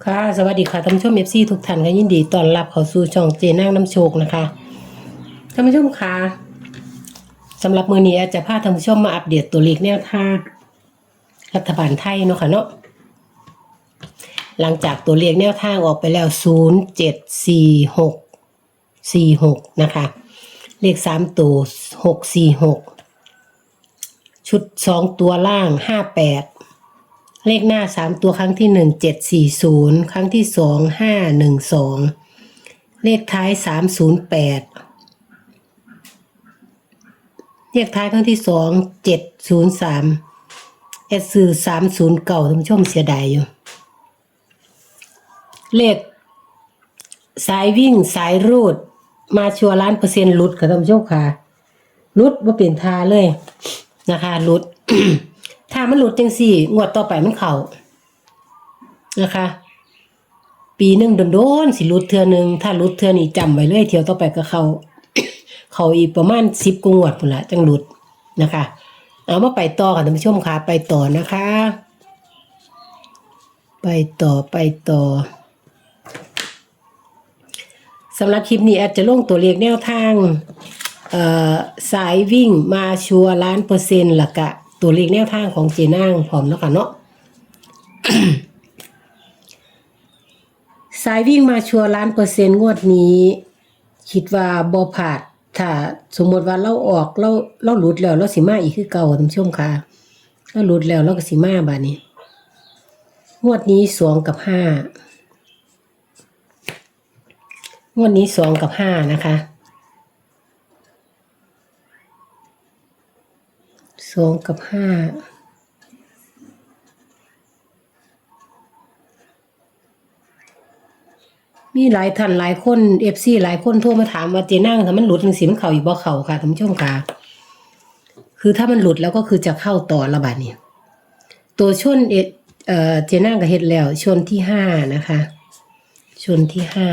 ค่ะ สวัสดีค่ะท่านผู้ชมเอฟซีทุกท่านค่ะยินดีต้อนรับเข้าสู่ช่องเจนั่งน้ำโชคนะคะท่านผู้ชมค่ะสำหรับมือนี้อาจจะพาท่านผู้ชมมาอัปเดตตัวเลขแนวทางรัฐบาลไทยเนาะค่ะเนาะหลังจากตัวเลขแนวทางออกไปแล้ว 0 7 4 6 4 6 นะคะ เลข 3 ตัว 6 4 6 ชุด 2 ตัวล่าง 58 เลขหน้าสามตัวครั้งที่หนึ่งเจ็ดสี่ศูนย์ครั้งที่สองห้าหนึ่งสองเลขท้ายสามศูนย์แปดเลขท้ายครั้งที่สองเจ็ดศูนย์สามเอสซือสามศูนย์เก่าท่านผู้ชมเสียดายอยู่ เลขสายวิ่งสายรูด มาชัวร์ล้านเปอร์เซ็นต์ลุดค่ะท่านผู้ชมค่ะลุดว่าเปลี่ยนทาเลยนะคะลุด ถ้ามันหลุดจังสี่ งวดต่อไปมันเข่านะคะ ปีหนึ่งโดนๆสิหลุดเทือหนึ่งถ้าหลุดเทือนี้จำไว้เลยเที่ยวต่อไปก็เขาเขาอีกประมาณสิบกงวดพุ่นละจังหลุดนะคะ เอามาไปต่อค่ะท่านผู้ชมค่ะ ไปต่อนะคะ ไปต่อไปต่อสำหรับคลิปนี้อาจจะลงตัวเลขแนวทางสายวิ่งมาชัวร์ล้านเปอร์เซ็นต์ละกะ ตัวเลขแนวทางของเจนางพร้อมเนาะค่ะเนาะสายวิ่งมาชัวร์ล้านเปอร์เซ็นต์งวดนี้ คิดว่าบ่ผาด ถ้าสมมติว่าเราออกเราเราหลุดแล้วเราสิมาอีกคือเก่าท่านผู้ชมค่ะเราหลุดแล้วเราก็สิมาบานี้ งวดนี้สองกับห้างวดนี้สองกับห้านะคะ สองกับห้ามีหลายท่านหลายคนเอฟซีหลายคนโทรมาถามว่าเจนั่งถ้ามันหลุดจังสิมันเข่าอีกบ่เข่าค่ะท่านผู้ชมค่ะคือถ้ามันหลุดแล้วก็คือจะเข้าต่อระบาดนี่ตัวชนเอเอเจนั่งก็เฮ็ดแล้วชนที่ห้านะคะ ชนที่ห้า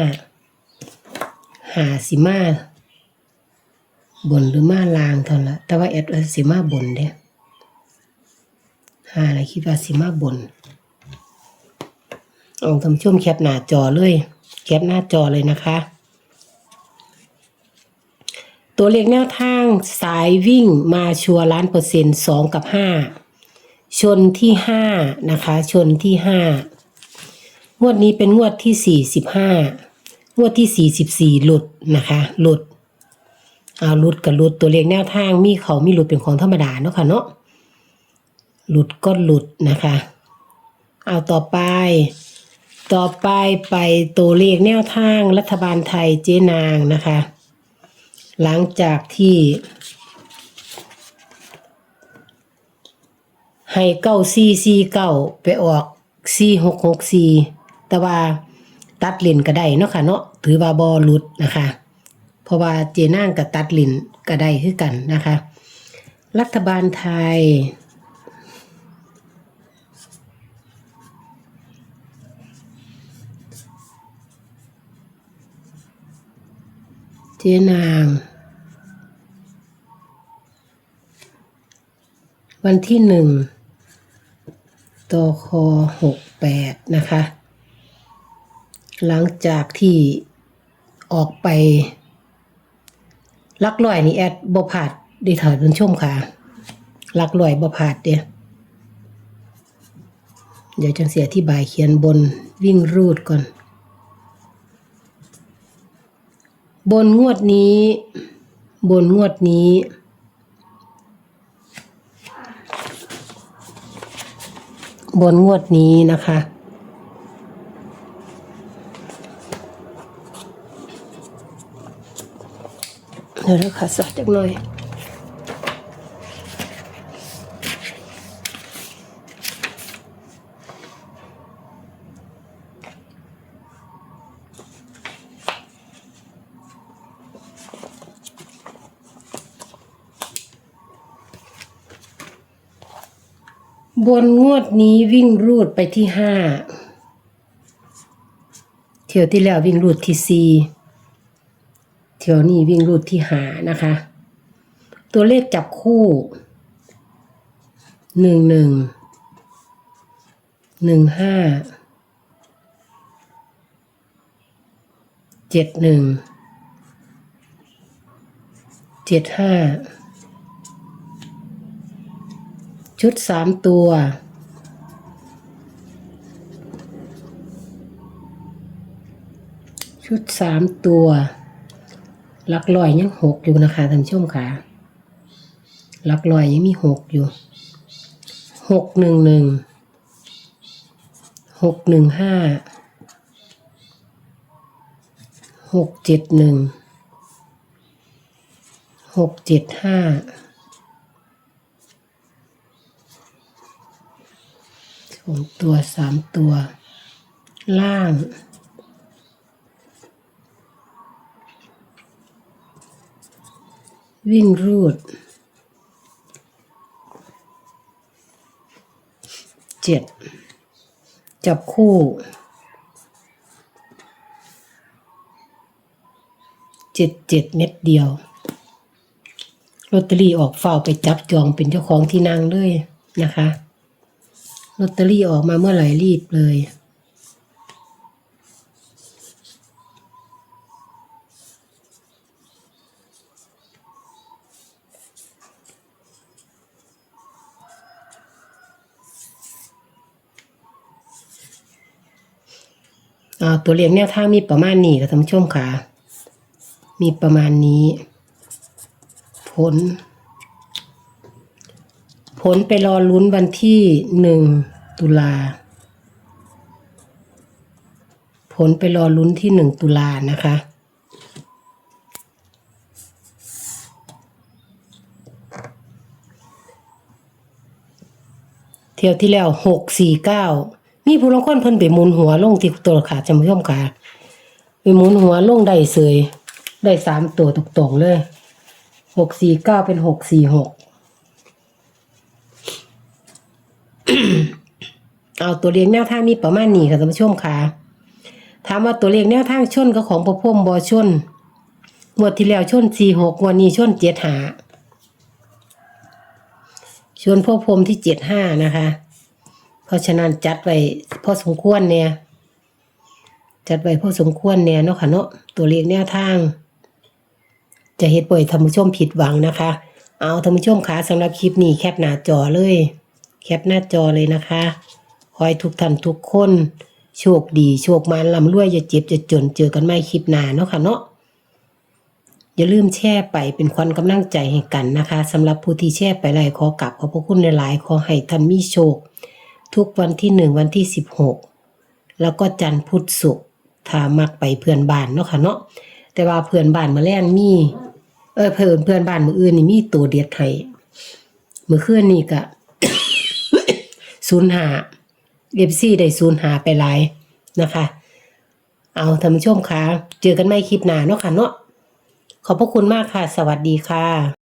หาสิมา บนหรือมาลางเท่านละแต่ว่าแอดว่าสิมาบนเด้หาอะไรคิดว่าสิมาบนเอาทำช่วมแคปหน้าจอเลย แคปหน้าจอเลยนะคะ ตัวเลขแนวทางสายวิ่งมาชัวร์ล้านเปอร์เซ็นต์สองกับห้าชนที่ห้านะคะ ชนที่ห้างวดนี้เป็นงวดที่สี่สิบห้างวดที่สี่สิบสี่หลุดนะคะ หลุด เอาหลุดกับหลุดตัวเลขแนวทางมีเขามีหลุดเป็นของธรรมดาเนาะค่ะเนาะหลุดก็หลุดนะคะ เอาต่อไป ต่อไปไปตัวเลขแนวทางรัฐบาลไทยเจนางนะคะ หลังจากที่ ให้เก้าซีซีเก้าไปออกซีหกหกซีแต่ว่าตัดเลนก็ได้เนาะค่ะเนาะถือว่าบอหลุดนะคะ เพราะว่าเจนางกับตัดลินก็ได้คือกันนะคะ รัฐบาลไทย เจนาง วันที่หนึ่งตคหกแปดนะคะ หลังจากที่ออกไป ลักลอยนี่แอดบ่ผาดได้ถ่ายเพิ่นชมค่ะลักลอยบ่ผาดเด้เดี๋ยวจังเสียที่บายเขียนบนวิ่งรูดก่อน บนงวดนี้ บนงวดนี้บนงวดนี้นะคะ เดี๋ยวนะสักจักหน่อยบนงวดนี้วิ่งรูดไปที่ห้า เที่ยวที่แล้ววิ่งรูดที่สี่ เที่ยวนี้วิ่งรูดที่หานะคะ ตัวเลขจับคู่หนึ่งหนึ่งหนึ่งห้าเจ็ดหนึ่งเจ็ดห้าชุดสามตัวชุดสามตัว ลักลอยยังหกอยู่นะคะท่านผู้ชมค่ะหลักลอยยังมีหกอยู่หกหนึ่งหนึ่งหกหนึ่งห้าหกเจ็ดหนึ่งหกเจ็ดห้าสองตัวสามตัว ล่าง วิ่งรูดเจ็ดจับคู่เจ็ดเจ็ดเม็ดเดียวลอตเตอรี่ออกเฝ้าไปจับจองเป็นเจ้าของที่นั่งเลยนะคะลอตเตอรี่ออกมาเมื่อไหร่รีบเลย ตัวเลขแนวทางมีประมาณนี้ค่ะท่านผู้ชมค่ะ มีประมาณนี้ ผล ผลไปรอลุ้นวันที่หนึ่งตุลา ผลไปรอลุ้นที่หนึ่งตุลานะคะเที่ยวที่แล้วหกสี่เก้า มีผู้ลางคนเพิ่นไปหมุนหัวลงที่ตัวขาจำผู้ชมค่ะไปหมุนหัวลงได้เสยได้สามตัวตรงๆเลยหกสี่เก้าเป็นหกสี่หกเอาตัวเลขแนวทางมีประมาณนี้ค่ะท่านผู้ชมค่ะถามว่าตัวเลขแนวทางชนกับของประพรมบอชนงวดที่แล้วชนสี่หกวดนี้ชนเจ็ดหาชนพ่อพรมที่เจ็ดห้านะคะ เพราะฉะนั้นจัดไว้พอสมควรเนี่ย จัดไว้พอสมควรเนี่ยเนาะค่ะเนาะตัวเลขแนวทาง จะเฮ็ดบ่อยท่านผู้ชมผิดหวังนะคะ เอาท่านผู้ชมค่ะสำหรับคลิปนี้แคปหน้าจอเลย แคปหน้าจอเลยนะคะขอให้ทุกท่านทุกคนโชคดีโชคมานลำรวยอย่าเจ็บอย่าจนเจอกันไม่คลิปหน้าเนาะค่ะเนาะอย่าลืมแช่ไปเป็นควันกำลังใจให้กันนะคะสำหรับผู้ที่แช่ไปไลยขอกลับขอบพระคุณหลายๆขอให้ท่านมีโชค ทุกวันที่หนึ่งวันที่สิบหกแล้วก็จันทร์พุธศุกร์ถ้ามักไปเพื่อนบ้านเนาะค่ะเนาะแต่ว่าเพื่อนบ้านมาแรงมีเออเพื่อนเพื่อนบ้านมืออื่นนี่มีตัวเด็ดให้มือเคลื่อนนี่ก็ศูนย์หาเอฟซีได้ศูนย์หาไปหลายนะคะ เอาท่านผู้ชมคะเจอกันไม่คลิปหน้าเนาะค่ะเนาะขอบพระคุณมากค่ะ สวัสดีค่ะ